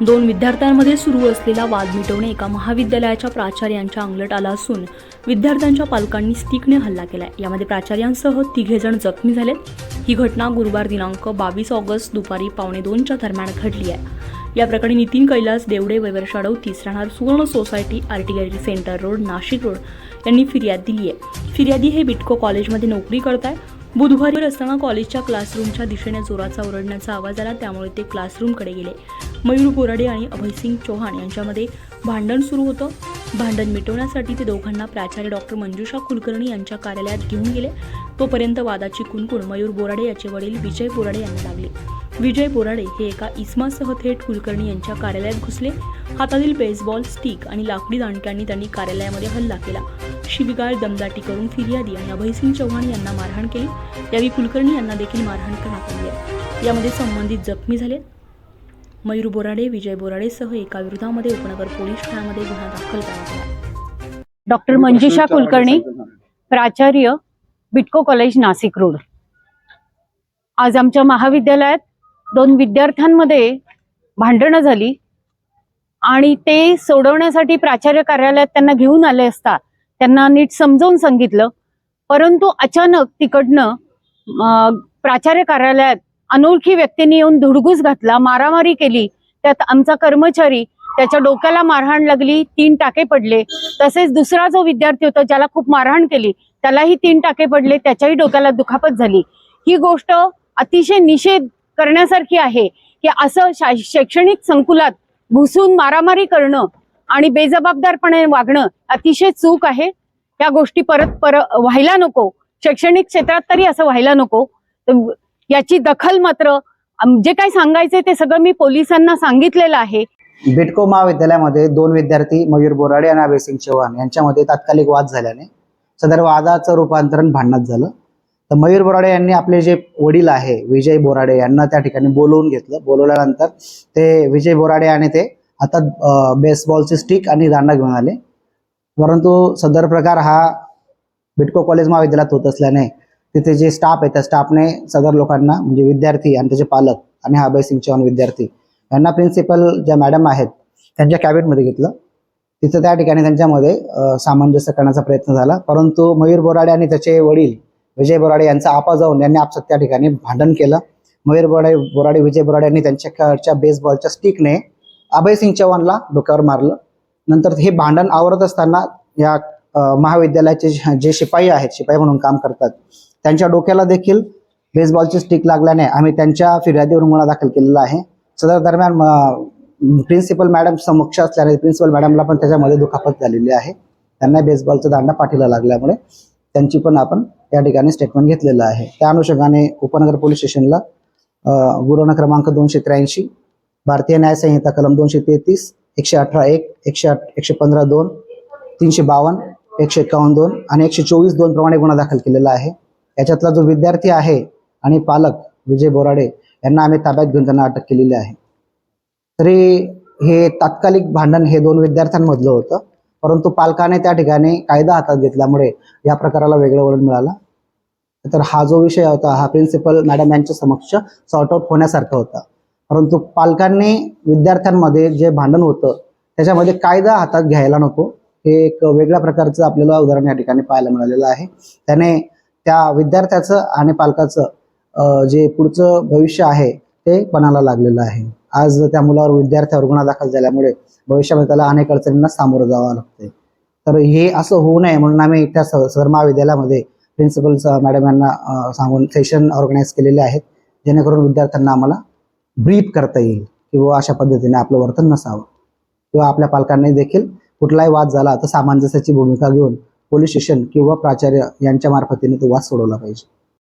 दोन विद्यार्थ्यांमध्ये सुरू असलेला वाद मिटवणे एका महाविद्यालयाच्या प्राचार्यांच्या अंगलट आला असून विद्यार्थ्यांच्या पालकांनी स्टिकने हल्ला केला यामध्ये प्राचार्यांसह तिघे जण जखमी झालेत. ही घटना गुरुवार दिनांक बावीस ऑगस्ट दुपारी पावणे दोनच्या दरम्यान घडली आहे. या प्रकरणी नितीन कैलास देवडे वैवर्ष अडवतीस राहणार Suvarna society artillery centre road Nashik road यांनी फिर्याद दिली आहे फिर्यादी हे बिटको कॉलेजमध्ये नोकरी करत आहे बुधवारी असताना कॉलेजच्या क्लासरूमच्या दिशेने जोराचा ओरडण्याचा आवाज आला. त्यामुळे ते क्लासरूमकडे गेले. मयूर बोराडे आणि अभयसिंग चौहान यांच्यामध्ये भांडण सुरू होतं. भांडण मिटवण्यासाठी ते दोघांना प्राचार्य डॉक्टर मंजुषा कुलकर्णी यांच्या कार्यालयात घेऊन गेले. तोपर्यंत वादाची कुणकुण मयूर बोराडे याचे वडील विजय बोराडे यांना लागले. विजय बोराडे हे एका इस्मासह थेट कुलकर्णी यांच्या कार्यालयात घुसले. हातातील बेसबॉल स्टिक आणि लाकडी दांडक्यांनी त्यांनी कार्यालयामध्ये हल्ला केला. शिबिगाळ दमदाटी करून फिर्यादी आणि अभयसिंग चव्हाण यांना मारहाण केली. यावेळी कुलकर्णी यांना देखील मारहाण करण्यात आली आहे. यामध्ये संबंधित जखमी झाले. मयूर बोराडे विजय बोराडेसह एका विरोधामध्ये उपनगर पोलीस ठाण्यामध्ये गुन्हा दाखल करण्यात आला. डॉक्टर मंजुषा कुलकर्णी प्राचार्य बिटको कॉलेज नाशिक रोड. आज आमच्या महाविद्यालयात दोन विद्यार्थ्यांमध्ये भांडणं झाली. आणि ते सोडवण्यासाठी प्राचार्य कार्यालयात त्यांना घेऊन आले असता त्यांना नीट समजावून सांगितलं. परंतु अचानक तिकडनं प्राचार्य कार्यालयात अनोळखी व्यक्तींनी येऊन धुडगूस घातला मारामारी केली त्यात आमचा कर्मचारी त्याच्या डोक्याला मारहाण लागली तीन टाके पडले. तसेच दुसरा जो विद्यार्थी होता ज्याला खूप मारहाण केली त्यालाही तीन टाके पडले त्याच्याही डोक्याला दुखापत झाली. ही गोष्ट अतिशय निषेध करण्यासारखी आहे की असं शा- शैक्षणिक संकुलात घुसून मारामारी करणं आणि बेजबाबदारपणे वागणं अतिशय चूक आहे. या गोष्टी परत पर व्हायला नको. शैक्षणिक क्षेत्रात तरी असं व्हायला नको. याची दखल मात्र जे काही सांगायचे ते सगळं मी पोलिसांना सांगितलेलं आहे. बिटको महाविद्यालयामध्ये दोन विद्यार्थी मयूर बोराडे आणि अभयसिंग चव्हाण यांच्यामध्ये तात्कालिक वाद झाल्याने सदर वादाचं रूपांतरण भांडणात झालं. तर मयूर बोराडे यांनी आपले जे वडील आहे विजय बोराडे यांना त्या ठिकाणी बोलवून घेतलं. बोलवल्यानंतर ते विजय बोराडे आणि ते हातात बेसबॉलची स्टिक आणि दांडा घेऊन आले. परंतु सदर प्रकार हा बिटको कॉलेज महाविद्यालयात होत असल्याने तिथे जे स्टाफ आहे त्या स्टाफने सदर लोकांना म्हणजे विद्यार्थी आणि त्याचे पालक आणि हा अभय सिंग चव्हाण विद्यार्थी यांना प्रिन्सिपल ज्या मॅडम आहेत त्यांच्या कॅबिनमध्ये घेतलं. तिथं त्या ठिकाणी त्यांच्यामध्ये सामंजस्य करण्याचा प्रयत्न झाला. परंतु मयूर बोराडे आणि त्याचे वडील विजय बोराडे यांचा आपा जाऊन यांनी आपसात त्या ठिकाणी भांडण केलं. मयूर बोराडे बोराडे विजय बोराडे यांनी त्यांच्याकडच्या बेसबॉलच्या स्टिकने अभय सिंग चव्हाणला डोक्यावर मारलं. नंतर हे भांडण आवरत असताना या महाविद्यालयाचे जे- शिपाई आहेत शिपाई म्हणून काम करतात त्यांच्या डोक्याला देखील बेसबॉलची स्टिक लागल्याने आम्ही त्यांच्या फिर्यादीवर गुन्हा दाखल केलेला आहे. सदर दरम्यान प्रिन्सिपल मॅडम समक्ष असल्याने प्रिन्सिपल मॅडमला पण त्याच्यामध्ये दुखापत झालेली आहे. त्यांना बेसबॉलचा दांडा पाठीला लागल्यामुळे त्यांची पण आपण या ठिकाणी स्टेटमेंट घेतलेलं आहे. त्या अनुषंगाने उपनगर पोलीस स्टेशनला अ, गुन्हा क्रमांक दोनशे त्र्याऐंशी भारतीय न्याय संहिता कलम दोनशे तेहतीस एकशे अठरा एक एकशे आठ एकशे पंधरा दोन तीनशे बावन्न एकशे एकावन्न दोन आणि एकशे चोवीस दोन प्रमाणे गुन्हा दाखल केलेला आहे. याच्यातला जो विद्यार्थी आहे आणि पालक विजय बोराडे यांना आम्ही ताब्यात घेऊन त्यांना अटक केलेली आहे. तरी हे तात्कालिक भांडण हे दोन विद्यार्थ्यांमधलं होतं. परंतु पालकाने त्या ठिकाणी कायदा हातात घेतल्यामुळे या प्रकाराला वेगळं वळण मिळालं. तर हा जो विषय होता हा प्रिन्सिपल मॅडम यांच्या समक्ष सॉर्ट आउट होण्यासारखा होता. परंतु पालकांनी विद्यार्थ्यांमध्ये जे भांडण होतं त्याच्यामध्ये कायदा हातात घ्यायला नको. हे एक वेगळ्या प्रकारचं आपल्याला उदाहरण या ठिकाणी पाहायला मिळालेलं आहे. त्याने त्या विद्यार्थ्याचं आणि पालकाचं जे पुढचं भविष्य आहे ते पणाला लागलेलं आहे. आज त्या मुलावर विद्यार्थ्यावर गुन्हा दाखल झाल्यामुळे भविष्यामध्ये त्याला अनेक अडचणींना सामोरं जावं लागतंय. तर हे असं होऊ नये म्हणून आम्ही त्या सर महाविद्यालयामध्ये प्रिन्सिपल मॅडम यांना सांगून सेशन ऑर्गनाईज केलेले आहेत. जेणेकरून विद्यार्थ्यांना आम्हाला ब्रीफ करता येईल किंवा अशा पद्धतीने आपलं वर्तन नसावं किंवा आपल्या पालकांनी देखील कुठलाही वाद झाला तर सामंजस्याची भूमिका घेऊन पोलीस स्टेशन किंवा प्राचार्य यांच्या मार्फतीने तो वाद सोडवला पाहिजे.